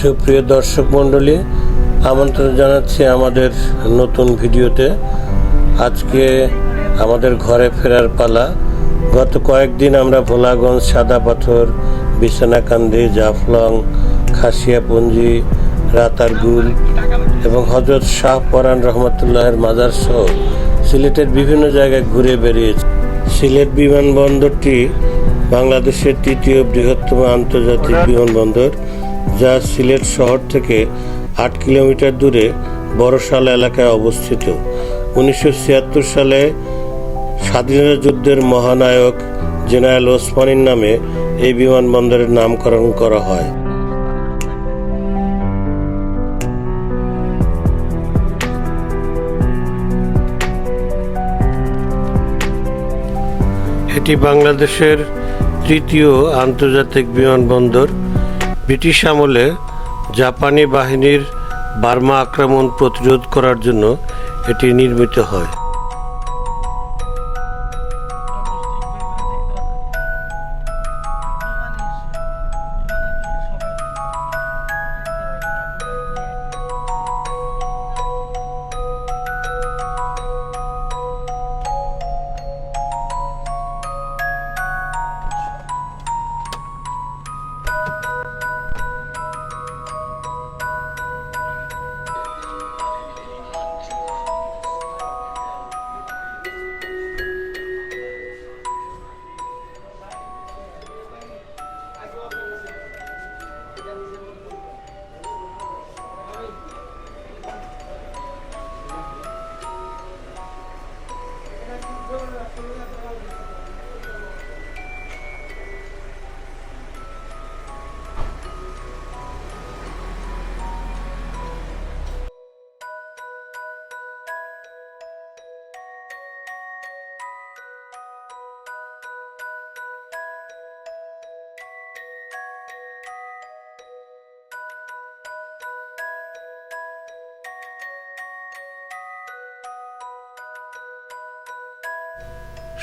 সুপ্রিয় দর্শক মণ্ডলী আমন্ত্রণ জানাচ্ছি আমাদের নতুন ভিডিওতে। আজকে আমাদের ঘরে ফেরার পালা গত কয়েকদিন আমরা ভোলাগঞ্জ সাদা পাথর, বিছানাকান্দি, জাফলং, খাসিয়াপুঞ্জি, রাতারগুল এবং হজরত শাহ পরান রহমতুল্লাহের মাজার সহ সিলেটের বিভিন্ন জায়গায় ঘুরে বেরিয়েছে সিলেট বিমানবন্দরটি বাংলাদেশের তৃতীয় বৃহত্তম আন্তর্জাতিক বিমানবন্দর, যা সিলেট শহর থেকে আট কিলোমিটার দূরে বড়শাল এলাকায় অবস্থিত। উনিশশো ছিয়াত্তর সালে স্বাধীনতা যুদ্ধের মহানায়ক জেনারেল ওসমানীর নামে এই বিমানবন্দরের নামকরণ করা হয়। এটি বাংলাদেশের তৃতীয় আন্তর্জাতিক বিমানবন্দর। ব্রিটিশ আমলে জাপানি বাহিনীর বার্মা আক্রমণ প্রতিরোধ করার জন্য এটি নির্মিত হয়।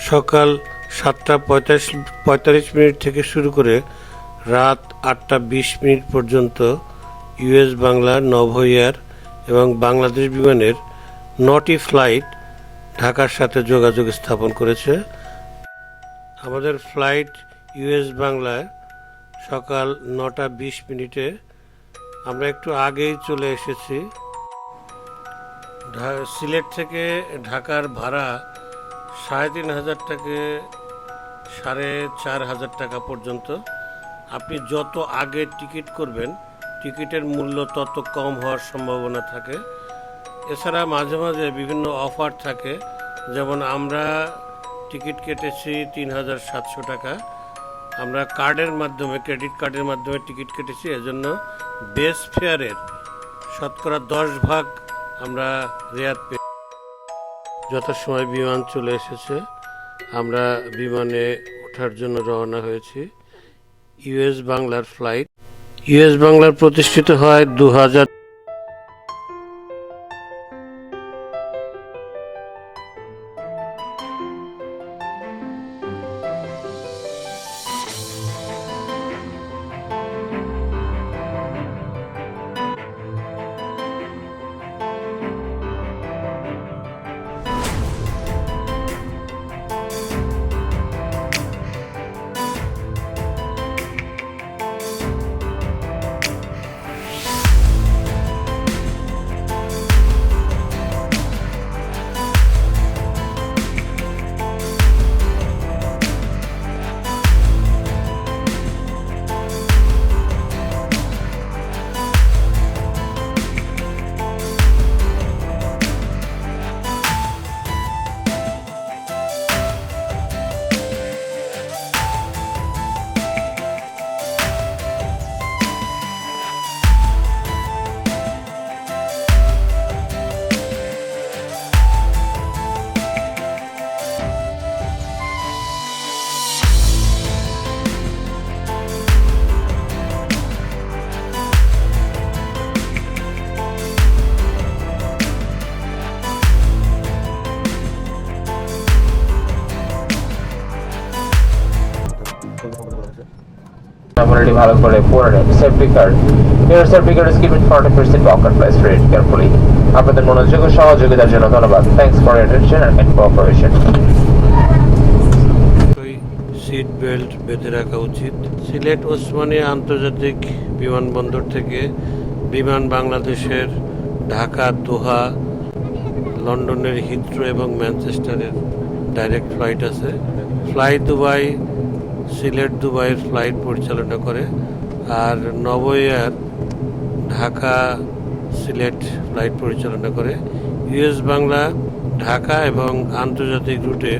সকাল সাতটা পঁয়তাল্লিশ পঁয়তাল্লিশ মিনিট থেকে শুরু করে রাত আটটা বিশ মিনিট পর্যন্ত ইউএস বাংলা নভোএয়ার এবং বাংলাদেশ বিমানের নটি ফ্লাইট ঢাকার সাথে যোগাযোগ স্থাপন করেছে। আমাদের ফ্লাইট ইউএস বাংলায় সকাল নটা বিশ মিনিটে। আমরা একটু আগেই চলে এসেছি। সিলেট থেকে ঢাকার ভাড়া সাড়ে তিন হাজার থেকে সাড়ে চার হাজার টাকা পর্যন্ত। আপনি যত আগে টিকিট করবেন, টিকিটের মূল্য তত কম হওয়ার সম্ভাবনা থাকে। এছাড়া মাঝে মাঝে বিভিন্ন অফার থাকে, যেমন আমরা টিকিট কেটেছি তিন হাজার সাতশো টাকা। আমরা কার্ডের মাধ্যমে, ক্রেডিট কার্ডের মাধ্যমে টিকিট কেটেছি, এজন্য বেস ফেয়ারের শতকরা দশ ভাগ আমরা রেয়াত পেয়ে যথাসময় বিমান চলে এসেছে। আমরা বিমানে ওঠার জন্য রওনা হয়েছি। ইউএস বাংলার ফ্লাইট। ইউএস বাংলার প্রতিষ্ঠিত হয় দু হাজার অলরেডি ভালো করে পড়ে নেন। Safety card your safety card is given 40% walker price rate carefully আপনাদের মনোযোগ ও সহযোগিতার জন্য ধন্যবাদ। Thanks for attention and cooperation seat belt বেঁধে রাখা উচিত। সিলেট ওসমানী আন্তর্জাতিক বিমানবন্দর থেকে বিমান বাংলাদেশের ঢাকা, দোহা, লন্ডনের হিথ্রো এবং ম্যানচেস্টারের ডাইরেক্ট ফ্লাইট আছে। ফ্লাই দুবাই সিলেট দুবাইয়ের ফ্লাইট পরিচালনা করে আর নব এয়ার ঢাকা সিলেট ফ্লাইট পরিচালনা করে। ইউএস বাংলা, ঢাকা এবং আন্তর্জাতিক রুটে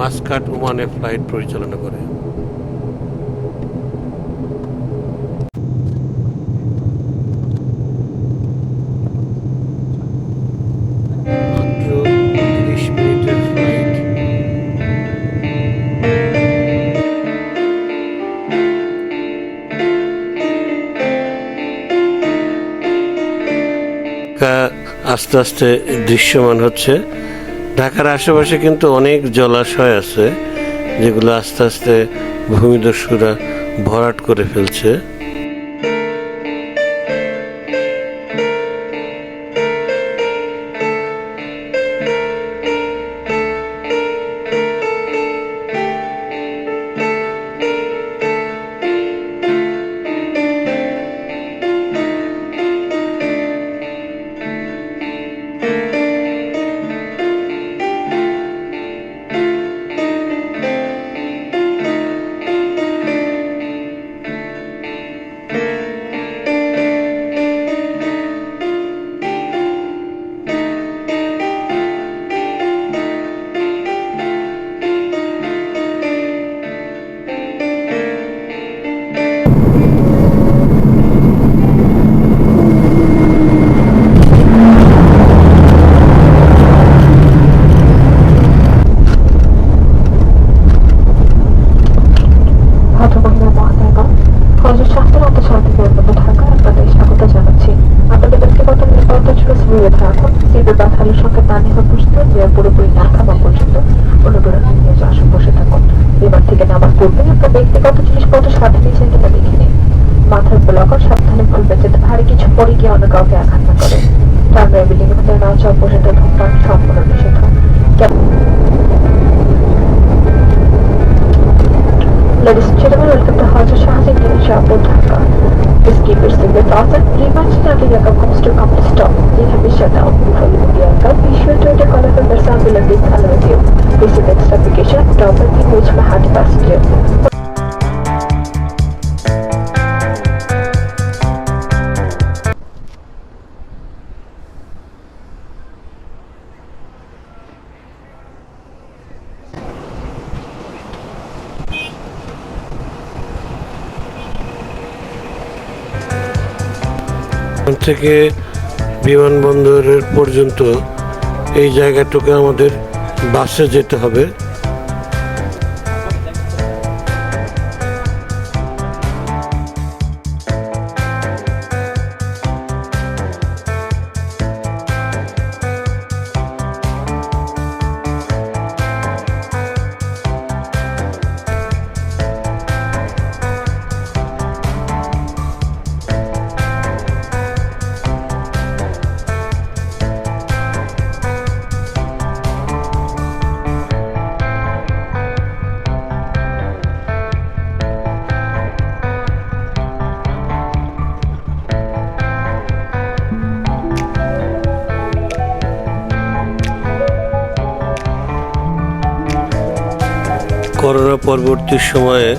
মাসকাট ওমানে ফ্লাইট পরিচালনা করে। আস্তে আস্তে দৃশ্যমান হচ্ছে। ঢাকার আশেপাশে কিন্তু অনেক জলাশয় আছে, যেগুলো আস্তে আস্তে ভূমিদস্যুরা ভরাট করে ফেলছে। ভদ্রমহিলা ফজর মতো ছয়টি বিমানবন্দর ঢাকা আপনাদের স্বাগত জানাচ্ছি। আপনাদের ব্যক্তিগত নিরাপত্তার জন্য সিভিলে থাকুন সিভিল বা সঙ্গে না নেওয়া প্রস্তুত বিমান পুরোপুরি না খাওয়া পর্যন্ত অনুগ্রহ নিয়ে আসন বসে থাকুন। বিমান থেকে নামার পূর্বে আপনার ব্যক্তিগত জিনিসপত্র সাথে নিয়েছেন কিনা দেখে নিন। মাথার ব্লকার সাবধানে খুলবেন যাতে ভারী কিছু পরে গিয়ে অন্য কাউকে আঘাত না করে। টার্মিনাল বিল্ডিং এর না চাপ বসে ধূমপান, সম্পূর্ণ নিষেধ Ladies and Sherwood escaped cigarette outside, rematched starting like a coaster company stop. They have been shut down before leaving the aircraft. Be sure to take all of the Versailles luggage along with you. This is extra application, drop at the Mujma Hat passenger. থেকে বিমানবন্দরের পর্যন্ত এই জায়গাটুকু আমাদের বাসে যেতে হবে। Corona পরবর্তী সময়ে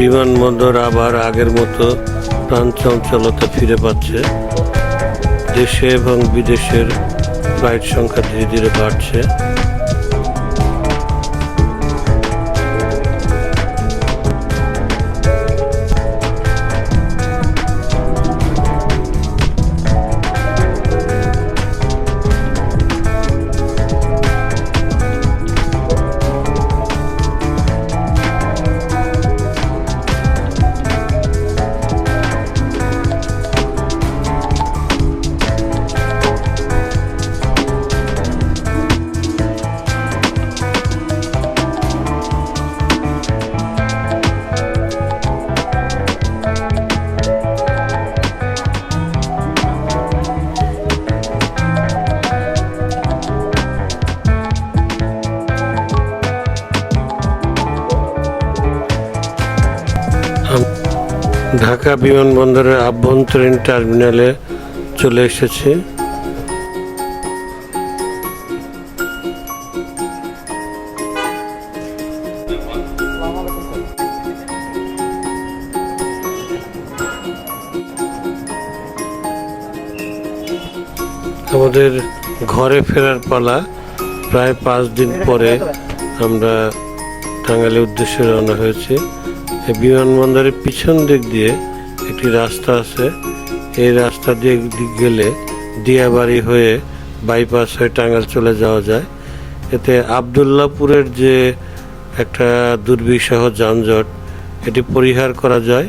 বিমানবন্দর আবার আগের মতো প্রাণ চঞ্চলতা ফিরে পাচ্ছে। দেশে এবং বিদেশের ফ্লাইট সংখ্যা ধীরে ধীরে বাড়ছে। ঢাকা বিমানবন্দরের আভ্যন্তরীণ টার্মিনালে চলে এসেছি। আমাদের ঘরে ফেরার পালা প্রায় পাঁচ দিন পরে আমরা টাঙ্গাইলের উদ্দেশ্যে রওনা হয়েছি। বিমানবন্দরের পিছন দিক দিয়ে একটি রাস্তা আছে। এই রাস্তা দিয়ে দিক গেলে দিয়াবাড়ি হয়ে বাইপাস হয়ে টাঙ্গাল চলে যাওয়া যায়। এতে আবদুল্লাপুরের যে একটা দুর্বিষহ যানজট, এটি পরিহার করা যায়।